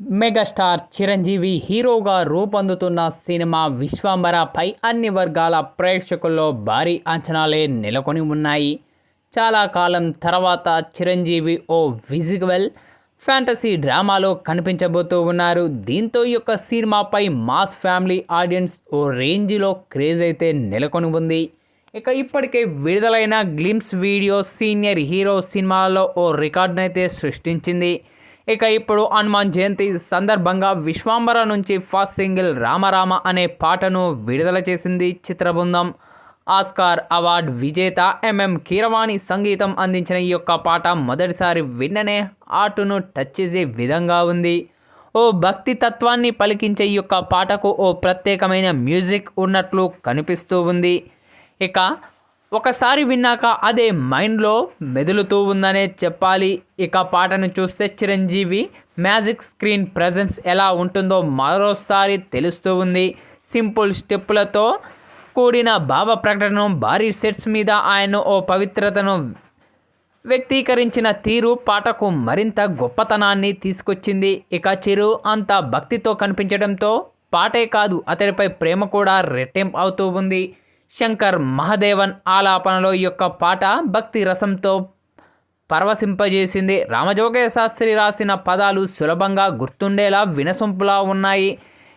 Megastar Chiranjeevi హీరోగా రూపొందుతున్న cinema విశ్వంబరపై అన్ని వర్గాల ప్రేక్షకుల్లో భారీ అంచనాలే నెలకొని ఉన్నాయి. చాలా కాలం తర్వాత చిరంజీవి ఓ విజువల్ ఫ్యాంటసీ డ్రామాలో కనిపించబోతూ ఉన్నారు. దీంతో ఈ యొక్క సినిమాపై మాస్ ఫ్యామిలీ ఆడియన్స్ ఓ రేంజ్లో క్రేజ్ అయితే నెలకొని ఉంది. ఇక ఇప్పటికే విడుదలైన గ్లిమ్స్ వీడియో సీనియర్ హీరో సినిమాలో ఓ రికార్డునైతే సృష్టించింది. ఇక ఇప్పుడు హనుమాన్ జయంతి సందర్భంగా విశ్వాంబర నుంచి ఫస్ట్ సింగిల్ రామరామ అనే పాటను విడుదల చేసింది చిత్రబృందం. ఆస్కార్ అవార్డ్ విజేత ఎంఎం కీరవాణి సంగీతం అందించిన ఈ యొక్క పాట మొదటిసారి విన్ననే ఆటును టచ్ చేసే విధంగా ఉంది. ఓ భక్తి తత్వాన్ని పలికించే ఈ యొక్క పాటకు ఓ ప్రత్యేకమైన మ్యూజిక్ ఉన్నట్లు కనిపిస్తూ ఉంది. ఇక ఒకసారి విన్నాక అదే మైండ్లో మెదులుతూ ఉందనే చెప్పాలి. ఇక పాటను చూస్తే చిరంజీవి మ్యాజిక్ స్క్రీన్ ప్రజెన్స్ ఎలా ఉంటుందో మరోసారి తెలుస్తూ ఉంది. సింపుల్ స్టెప్పులతో కూడిన భావ ప్రకటన భారీ సెట్స్ మీద ఆయన ఓ పవిత్రతను వ్యక్తీకరించిన తీరు పాటకు మరింత గొప్పతనాన్ని తీసుకొచ్చింది. ఇక చిరు అంత భక్తితో కనిపించడంతో పాటే కాదు అతడిపై ప్రేమ కూడా రెట్టింపు అవుతూ ఉంది. శంకర్ మహదేవన్ ఆలాపనలో ఈ యొక్క పాట భక్తి రసంతో పరవశింపజేసింది. రామజోగయ్య శాస్త్రి రాసిన పదాలు సులభంగా గుర్తుండేలా వినసొంపులా ఉన్నాయి.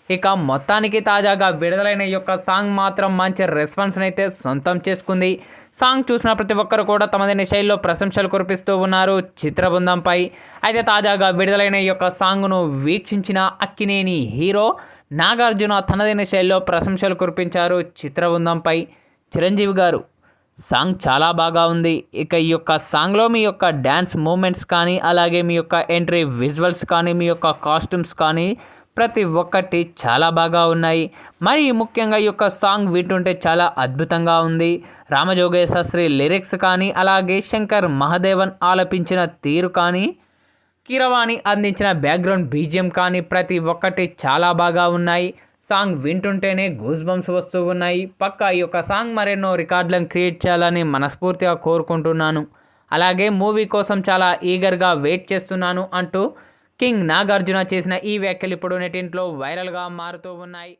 ఇక మొత్తానికి తాజాగా విడుదలైన ఈ యొక్క సాంగ్ మాత్రం మంచి రెస్పాన్స్ని అయితే సొంతం చేసుకుంది. సాంగ్ చూసిన ప్రతి ఒక్కరు కూడా తమదైన శైలిలో ప్రశంసలు కురిపిస్తూ ఉన్నారు చిత్రబృందంపై. అయితే తాజాగా విడుదలైన ఈ యొక్క సాంగ్ను వీక్షించిన అక్కినేని హీరో నాగార్జున తనదైన శైలిలో ప్రశంసలు కురిపించారు చిత్రబృందంపై. చిరంజీవి గారు సాంగ్ చాలా బాగా ఉంది. ఇక ఈ యొక్క సాంగ్లో మీ యొక్క డ్యాన్స్ మూమెంట్స్ కానీ అలాగే మీ యొక్క ఎంట్రీ విజువల్స్ కానీ మీ యొక్క కాస్ట్యూమ్స్ కానీ ప్రతి ఒక్కటి చాలా బాగా ఉన్నాయి. మరి ముఖ్యంగా ఈ యొక్క సాంగ్ వింటుంటే చాలా అద్భుతంగా ఉంది. రామజోగేశాస్త్రి లిరిక్స్ కానీ అలాగే శంకర్ మహదేవన్ ఆలపించిన తీరు కానీ కీరవాణి అందించిన బ్యాక్గ్రౌండ్ బీజిఎం కానీ ప్రతి ఒక్కటి చాలా బాగా ఉన్నాయి. సాంగ్ వింటుంటేనే గూస్ బంప్స్ వస్తూ ఉన్నాయి. పక్క ఈ యొక్క సాంగ్ మరెన్నో రికార్డులను క్రియేట్ చేయాలని మనస్ఫూర్తిగా కోరుకుంటున్నాను. అలాగే మూవీ కోసం చాలా ఈగర్గా వెయిట్ చేస్తున్నాను అంటూ కింగ్ నాగార్జున చేసిన ఈ వ్యాఖ్యలు ఇప్పుడు నెటింట్లో వైరల్గా మారుతూ ఉన్నాయి.